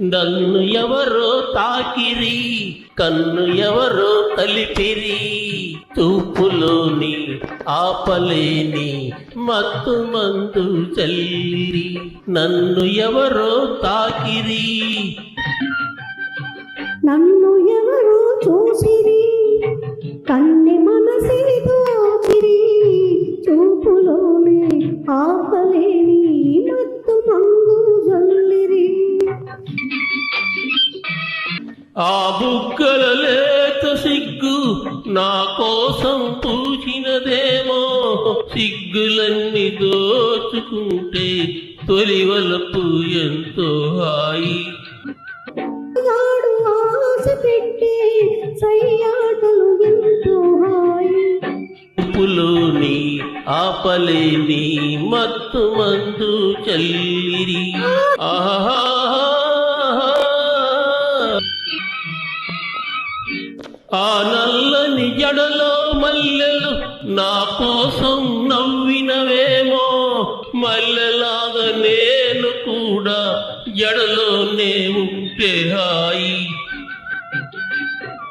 నన్ను ఎవరో తాకిరి కన్ను ఎవరో తలిపిరి. చూపులోని ఆపలేని మత్తు మందు చల్లిరి నన్ను ఎవరో తాకిరి. నన్ను ఎవరు చూసిరి కన్నె మనసి దోచిరి చూపులోని ఆపలేని ఆ బుగ్గల లేత సిగ్గు నా కోసం పూచినదేమో. సిగ్గులన్నీ దోచుకుంటే పెట్టే సయ్యాటలు ఎంతో హాయి. పులోని ఆపలేని మత్తు మందు చల్లిరి. ఆహా ఆ నల్లని జడలో మల్లెలు నా కోసం నవ్వినవేమో. మల్లెలాగా నేను కూడా జడలోనే ఉంటే హాయి